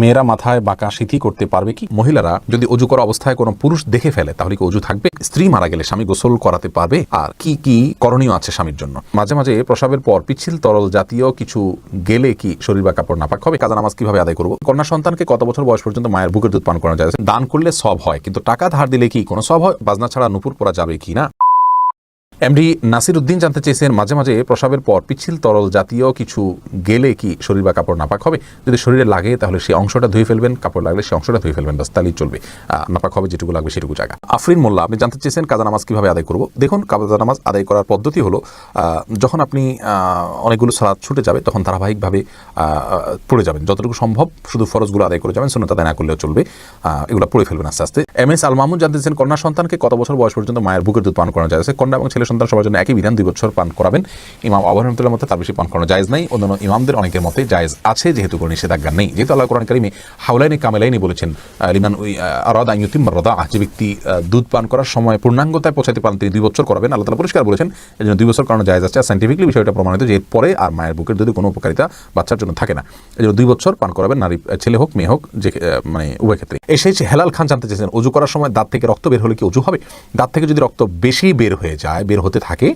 মেয়েরা মাথায় বাঁকা সিথি করতে পারবে কি? মহিলারা যদি অজু করা অবস্থায় কোনো পুরুষ দেখে ফেলে, তাহলে কি অজু থাকবে? স্ত্রী মারা গেলে স্বামী গোসল করাতে পারবে? আর কি কি করণীয় আছে স্বামীর জন্য? মাঝে মাঝে প্রসাবের পর পিচ্ছিল তরল জাতীয় কিছু গেলে কি শরীর বা কাপড় নাপাক হবে? কাজা নামাজ কীভাবে আদায় করব? কন্যা সন্তানকে কত বছর বয়স পর্যন্ত মায়ের বুকের দুধ পান করানো যায়? দান করলে সব হয়, কিন্তু টাকা ধার দিলে কি কোনো সব হয়? বাজনা ছাড়া নুপুর পরা যাবে কি না? এমডি নাসির উদ্দিন জানতে চেয়েছেন, মাঝে মাঝে প্রসাবের পর পিচ্ছিল তরল জাতীয় কিছু গেলে কি শরীর বা কাপড় নাপাক হবে? যদি শরীরে লাগে, তাহলে সেই অংশটা ধুয়ে ফেলবেন, কাপড় লাগলে সেই অংশটা ধুয়ে ফেলবেন বাস তাহলেই চলবে। নাপাক হবে যেটুকু লাগবে সেটুকু জায়গা। আফরিন মোল্লা, আপনি জানতে চেয়েছেন কাজা নামাজ কীভাবে আদায় করব? দেখুন, কাজা নামাজ আদায় করার পদ্ধতি হলো যখন আপনি অনেকগুলো সালাদ ছুটে যাবে, তখন ধারাবাহিকভাবে পড়ে যাবেন। যতটুকু সম্ভব শুধু ফরজগুলো আদায় করে যাবেন শূন্যতা আদায় না করলেও চলবে। এগুলো পড়ে ফেলবেন আস্তে আস্তে। এম এস আল মাহমুদ জানতে চেয়েছেন, কন্যা সন্তানকে কত বছর বয়স পর্যন্ত মায়ের বুকের দুধ পান করানো যায়? কন্যা এবং ছেলে সন্তান সবার জন্য একই বিধান দুই বছর পান করাবেন। ইমাম আবহাওয়ার মতে তার বেশি পান করানো জায়েজ নাই। অন্যান্য ইমামদের অনেকের মতে জায়েজ আছে, যেহেতু কোনো নিষেধাজ্ঞা নেই। যেহেতু আল্লাহ কোরআন কারিমে হাউলাইনি কামেলাইনি বলেছেন লিমান ওই আরাদা ইউতিম রদা, যে ব্যক্তি দুধ পান করার সময় পূর্ণাঙ্গতায় পৌঁছাতে পারেন, তিনি দুই বছর করাবেন। আল্লাহ তালা পরিষ্কার বলেছেন, এই জন্য দুই বছর করানো জায়েজ আছে। সাইন্টিফিকলি বিষয়টা প্রমাণিত যে এরপরে আর মায়ের বুকের যদি কোনো উপকারিতা বাচ্চার জন্য থাকে না। এই জন্য দুই বছর পান করাবেন, নারী ছেলে হোক, মেয়ে হোক, যে মানে উভয় ক্ষেত্রে। এসে হেলাল খান জানতে চেয়েছেন অজু করার সময় দাঁত থেকে রক্ত বের হলে কি অজু হবে? দাঁত থেকে যদি রক্ত বেশি বের হয়ে যায়, বের হতে থাকে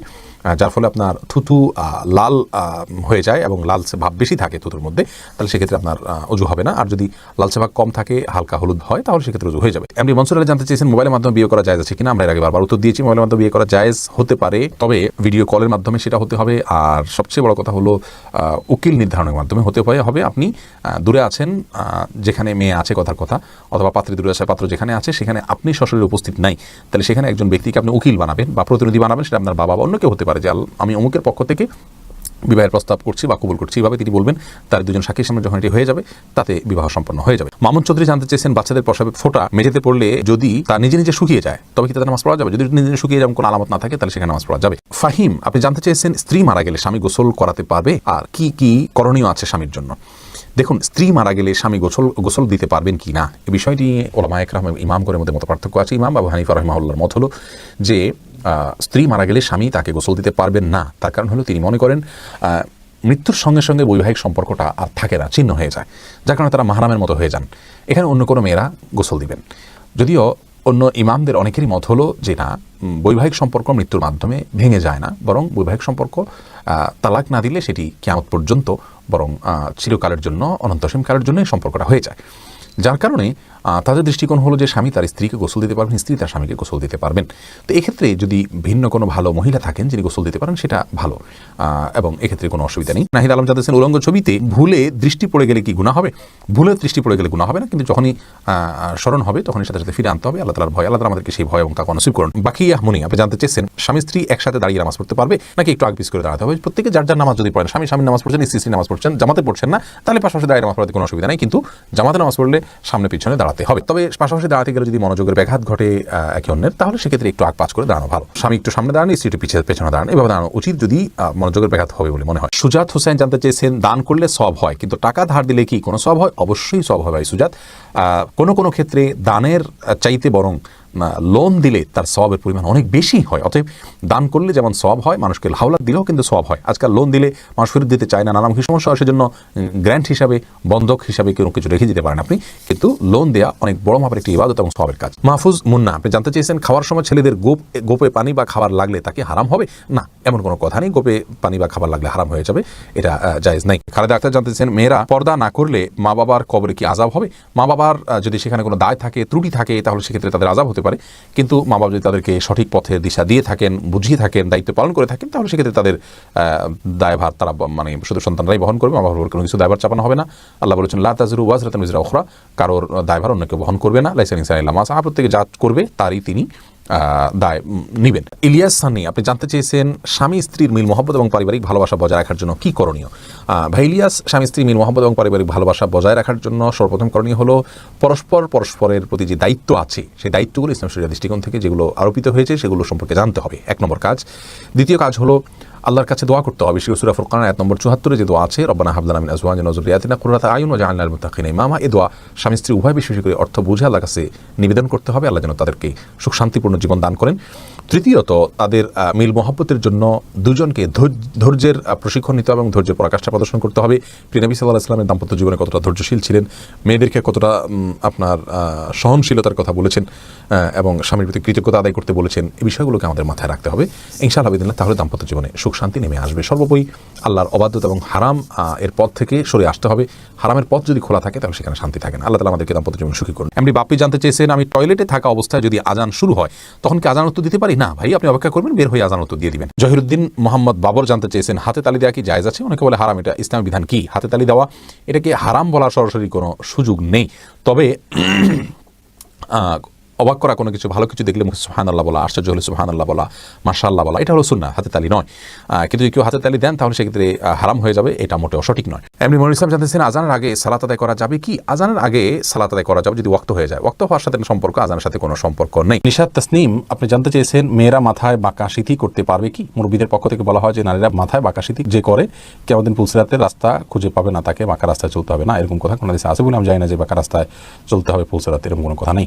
যার ফলে আপনার থুতু লাল হয়ে যায় এবং লালচে ভাব বেশি থাকে থুতুর মধ্যে, তাহলে সেক্ষেত্রে আপনার অজু হবে না। আর যদি লালচে ভাব কম থাকে, হালকা হলুদ হয়, তাহলে সেক্ষেত্রে অজু হয়ে যাবে। এমনি মনসুর আলী জানতে চেয়েছেন, মোবাইলের মাধ্যমে বিয়ে করা যায় আছে কিনা? আমরা এর আগে বারবার উত্তর দিয়েছি, মোবাইলের মাধ্যমে বিয়ে করা জায়েজ হতে পারে, তবে ভিডিও কলের মাধ্যমে সেটা হতে হবে। আর সবচেয়ে বড় কথা হলো উকিল নির্ধারণের মাধ্যমে হতে পারে হবে আপনি দূরে আছেন যেখানে মেয়ে আছে কথার কথা, অথবা পাত্রী দূরে আছে পাত্র যেখানে আছে, সেখানে আপনি সশরীরে উপস্থিত নাই। তাহলে সেখানে একজন ব্যক্তিকে আপনি উকিল বানাবেন বা প্রতিনিধি বানাবেন সেটা আপনার বাবা বা অন্য কেউ হতে পারে যে আমি অমুকের পক্ষ থেকে বিবাহের প্রস্তাব করছি বা কবুল করছি। এভাবে তিনি বলবেন, তার দুজন সাক্ষীর সামনে যখন এটি হয়ে যাবে, তাতে বিবাহ সম্পন্ন হয়ে যাবে। মামুন চৌধুরী জানতে চেয়েছেন, বাচ্চাদের প্রসাবে ফোটা মেঝেতে পড়লে যদি তা নিজে নিজে শুকিয়ে যায়, তবে কি তাদের নামাজ পড়া যাবে? যদি নিজে নিজে শুকিয়ে যেমন কোনো আলামত না থাকে, তাহলে সেখানে নামাজ পড়া যাবে। ফাহিম, আপনি জানতে চেয়েছেন, স্ত্রী মারা গেলে স্বামী গোসল করাতে পারবে? আর কি কি করণীয় আছে স্বামীর জন্য? দেখুন, স্ত্রী মারা গেলে স্বামী গোসল গোসল দিতে পারবেন কি না? এই বিষয়টি ওলামা একরাম ইমাম করে মধ্যে মতো পার্থক্য আছে। ইমাম আবু হানিফা রহমাউল্লার মত হলো যে স্ত্রী মারা গেলে স্বামী তাকে গোসল দিতে পারবেন না। তার কারণ হলো তিনি মনে করেন মৃত্যুর সঙ্গে সঙ্গে বৈবাহিক সম্পর্কটা আর থাকে না, ছিন্ন হয়ে যায়। যার কারণে তারা মাহারামের মতো হয়ে যান। এখানে অন্য কোনো মেয়েরা গোসল দিবেন। যদিও অন্য ইমামদের অনেকেরই মত হলো যে না বৈবাহিক সম্পর্ক মৃত্যুর মাধ্যমে ভেঙে যায় না, বরং বৈবাহিক সম্পর্ক তালাক না দিলে সেটি কেমন পর্যন্ত বরং চিরকালের জন্য অনন্তসীম কালের জন্য সম্পর্কটা হয়ে যায়। যার কারণে তাদের দৃষ্টিকোণ হলো যে স্বামী তার স্ত্রীকে গোসল দিতে পারবেন, স্ত্রী তার স্বামীকে গোসল দিতে পারবেন। তো এক্ষেত্রে যদি ভিন্ন কোনো ভালো মহিলা থাকেন যিনি গোসল দিতে পারেন, সেটা ভালো। এবং এক্ষেত্রে কোনো অসুবিধা নেই। নাহিদ আলম জানতেছেন উলঙ্গ ছবিতে, ভুলে দৃষ্টি পড়ে গেলে কি গুণা হবে? ভুলে দৃষ্টি পড়ে গেলে গুণা হবে না, কিন্তু যখনই স্মরণ হবে, তখনই সাথে সাথে ফিরে আনতে হবে। আল্লাহ তালার ভয়, আল্লাহ আমাদেরকে সেই ভয় এবং তাকে নসিব করুন। বাকি আহমনি আপনি জানতে চেয়েছেন, স্বামী স্ত্রী একসাথে দাঁড়িয়ে নামাজ পড়তে পারবে নাকি একটু আগ পিস করে দাঁড়াতে হবে? প্রত্যেকে যার যার নামাজ যদি পড়েন, স্বামী স্বামী নামাজ পড়ছেন স্ত্রী স্ত্রী নামাজ পড়ছেন, জামাতে পড়ছেন না, তাহলে পাশাপাশি দাঁড়িয়ে নামাজ পড়তে কোনো অসুবিধা নেই। কিন্তু জামাতে নামাজ পড়লে সামনে পিছনে দাঁড়াতে হবে। তবে পাশাপাশি দাঁড়াতে গেলে যদি মনোযোগের ব্যাঘাত ঘটে একে অন্যের, তাহলে সেক্ষেত্রে একটু আগ পাঁচ করে দাঁড়ানো ভালো। স্বামী একটু সামনে দাঁড়ানো, স্ত্রী একটু পিছিয়ে পেছনে দাঁড়ানো। এভাবে দাঁড়ানো উচিত যদি মনোযোগের ব্যাঘাত হবে বলে মনে হয়। সুজাত হোসেন জানতে চেয়েছেন, দান করলে সব হয়, কিন্তু টাকা ধার দিলে কি কোনো সব হয়? অবশ্যই সব হয় সুজাত। কোনো কোনো ক্ষেত্রে দানের চাইতে বরং লোন দিলে তার সবের পরিমাণ অনেক বেশি হয়। অতএব দান করলে যেমন সব হয়, মানুষকে হাওলাত দিলেও কিন্তু সব হয়। আজকাল লোন দিলে মানুষ ফেরত দিতে চায় না নানামুখী সমস্যা হয়, সেজন্য গ্র্যান্ট হিসাবে, বন্ধক হিসাবে কোনো কিছু রেখে দিতে পারেন আপনি। কিন্তু লোন দেওয়া অনেক বড় মাপের একটি ইবাদত এবং সবের কাজ। মাহফুজ মুন্না, আপনি জানতে চেয়েছেন খাওয়ার সময় ছেলেদের গোপ, গোপে পানি বা খাবার লাগলে তাকে হারাম হবে? না, এমন কোনো কথা নেই। গোপে পানি বা খাবার লাগলে হারাম হয়ে যাবে। এটা জায়েজ নাই। খালেদা আক্তার জানতে চেয়েছেন, মেয়েরা পর্দা না করলে মা বাবার কবরে কি আজাব হবে? মা বাবার যদি সেখানে কোনো দায় থাকে, ত্রুটি থাকে, তাহলে সেক্ষেত্রে তাদের আজাব হতে পারে। কিন্তু মা বাবা যদি তাদেরকে সঠিক পথে দিশা দিয়ে থাকেন, বুঝিয়ে থাকেন, দায়িত্ব পালন করে থাকেন, তাহলে সেক্ষেত্রে তাদের দায়ভার, তারা মানে শুধু সন্তানরাই বহন করবে, মা বাবার কোনো কিছু দায়ভার চাপানো হবে না। আল্লাহ বলেছেন, লা তাজরু ওয়াজরাতান মিজরা ওখরা কারোর দায়ভার অন্য কেউ বহন করবে না। লাইসেন্স ইনসান ইল্লাহ মা সাহা প্রত্যেকে যা করবে, তারই তিনি দায় নিবেন। ইলিয়াস সানি আপনি জানতে চেয়েছেন স্বামী, স্ত্রীর মিল, মহব্বত এবং পারিবারিক ভালোবাসা বজায় রাখার জন্য কি করণীয়? ভাই ইলিয়াস, স্বামী স্ত্রী মিল, মহব্বত এবং পারিবারিক ভালোবাসা বজায় রাখার জন্য সর্বপ্রথম করণীয় হলো পরস্পর পরস্পরের প্রতি যে দায়িত্ব আছে, সেই দায়িত্বগুলো ইসলাম সুরিয়া দৃষ্টিকোণ থেকে যেগুলো আরোপিত হয়েছে, সেগুলো সম্পর্কে জানতে হবে। এক নম্বর কাজ। দ্বিতীয় কাজ হলো আল্লাহর কাছে দোয়া করতে হবে। বিশেষ সুরা ফুরকান এক নম্বর চুহাত্তরে যে দোয়া আছে, রব্বানা হাবলানা মিন আজওয়াজিনা ওয়া যুররিয়াতিনা কুররাতা আয়ুন ওয়া জাআলনা লিল মুত্তাকিনা ইমামা এই দোয়া স্বামী স্ত্রী উভয় বেশি বেশি করে অর্থ বুঝে আল্লাহ কাছে নিবেদন করতে হবে। আল্লাহ যেন তাদেরকে সুখ শান্তিপূর্ণ জীবন দান করেন। তৃতীয়ত, তাদের মিল মহব্বতের জন্য দুজনকে ধৈর্য- ধৈর্যের প্রশিক্ষণ নিতে হবে এবং ধৈর্যের পরাকাষ্ঠা প্রদর্শন করতে হবে। প্রিনবী সাল্লাহ ইসলামের দাম্পত্য জীবনে কতটা ধৈর্যশীল ছিলেন, মেয়েদেরকে কতটা আপনার সহনশীলতার কথা বলেছেন এবং স্বামীর প্রতি কৃতজ্ঞতা আদায় করতে বলেছেন, এই বিষয়গুলোকে আমাদের মাথায় রাখতে হবে। ইনশাআল্লাহ তাহলে দাম্পত্য জীবনে সুখ শান্তি নেমে আসবে। সর্বোপরি আল্লাহর অবাধ্যতা এবং হারাম এর পথ থেকে সরে আসতে হবে। হারামের পথ যদি খোলা থাকে, তাহলে সেখানে শান্তি থাকে না। আল্লাহ তালা আমাদেরকে দাম্পত্য জীবন সুখী করুন। এমনি বাপ্পি জানতে চেয়েছেন, আমি টয়লেটে থাকা অবস্থায় যদি আজান শুরু হয়, তখন কি আজান উত্তর দিতে পারি? না, ভাই, আপনি অপেক্ষা করবেন, বের হয়ে আজান উত্তর দিয়ে দিবেন। জহিরুদ্দিন মোহাম্মদ বাবর জানতে চেয়েছেন, হাতে তালি দেওয়া কি জায়েজ আছে? অনেকে বলে হারাম, এটা ইসলামের বিধান কি? হাতে তালি দেওয়া, এটাকে হারাম বলার সরাসরি কোনো সুযোগ নেই। তবে অবাক করা কোনো কিছু, ভালো কিছু দেখলে সুহান আল্লাহ বলা, আশ্চর্য হলে সুহান আল্লাহ বলা মাশা আল্লাহ বলা, এটা হলো সুন্না হাতে তালি নয়। কিন্তু যদি কেউ হাতে তালি দেন, তাহলে সেক্ষেত্রে হারাম হয়ে যাবে, এটা মোটেও সঠিক নয়। এমনি মনির ইসলাম জানতেছেন আজানের আগে সালাত আদায় করা যাবে কি? আজানের আগে সালাত আদায় করা যাবে, যদি ওক্ত হয়ে যায়। ওক্ত হওয়ার সাথে সম্পর্ক, আজানের সাথে কোনো সম্পর্ক নেই। নিশাদ তাসনিম, আপনি জানতে চেয়েছেন, মেয়েরা মাথায় বাঁকা সিথি করতে পারবে কি? মুরব্বীদের পক্ষ থেকে বলা হয় যে, নারীরা মাথায় বাঁকা সিথি যে করে কেমন দিন পুলসিরাতের রাস্তা খুঁজে পাবে না তাকে, বাঁকা রাস্তায় চলতে হবে না, এরকম কথা কোনো দেশে আছে বলে আমি জানি না যে বাঁকা রাস্তায় চলতে হবে পুলসিরাতে, এরকম কোনো কথা নেই।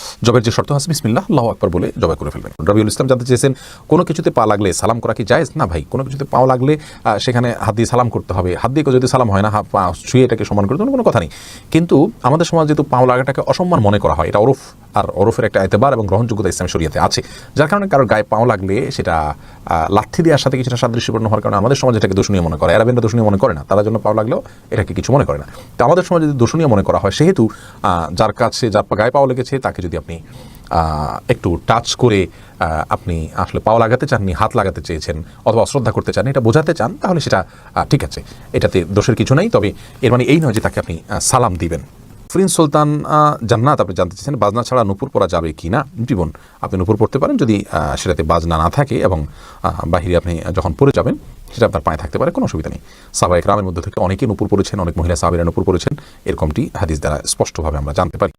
জবের যে শর্ত আছে, বিসমিল্লাহ, আল্লাহ আকবর বলে জবাই করে ফেলবেন। রবিউল ইসলাম জানতে চেয়েছেন, কোনো কিছুতে পা লাগলে সালাম করা কি জায়েজ? না ভাই, কোনো কিছুতে পাও লাগলে সেখানে হাত দিয়ে সালাম করতে হবে। হাত দিয়ে যদি সালাম হয় না পা ছুঁয়ে এটাকে সম্মান করতে কোনো কথা নেই। কিন্তু আমাদের সমাজ যেহেতু পাও লাগাটাকে অসম্মান মনে করা হয়, এটা ওরফ, আর ওরফের একটা এতেবার এবং গ্রহণযোগ্যতা ইসলাম শরিয়াতে আছে। যার কারণে কারোর গায়ে পাও লাগলে সেটা লাথি দেওয়ার সাথে কিছুটা সাদৃশ্যপূর্ণ হওয়ার কারণে আমাদের সমাজ এটাকে দূষণীয় মনে করে। এরাবেনরা দোষণীয় মনে করে না তারা জন্য পাও লাগলেও এটাকে কিছু মনে করে না। তো আমাদের সমাজে যদি দোষণীয় মনে করা হয়, সেহেতু যার কাছে যার গায়ে পাও লেগেছে, তাকে যদি আপনি আহ, একটু টাচ করে আপনি আসলে পাও লাগাতে চাননি হাত লাগাতে চেয়েছেন অথবা অশ্রদ্ধা করতে চান এটা বোঝাতে চান তাহলে সেটা ঠিক আছে। এটাতে দোষের কিছু নেই তবে এর মানে এই নয় যে তাকে আপনি সালাম দিবেন। ফ্রিন্স সুলতান জান্নাত আপনি জানতে চাচ্ছেন বাজনা ছাড়া নূপুর পরা যাবে কি না? জীবন আপনি নূপুর পড়তে পারেন যদি সেটাতে বাজনা না থাকে এবং বাহিরে আপনি যখন পড়ে যাবেন সেটা আপনার পায়ে থাকতে পারে কোনো অসুবিধা নেই। সাবা একরামের মধ্যে থেকে অনেকে নূপুর পড়েছেন অনেক মহিলা সাহাবিরা নুপুর পড়েছেন এরকমটি হাদিস দ্বারা স্পষ্টভাবে আমরা জানতে পারি।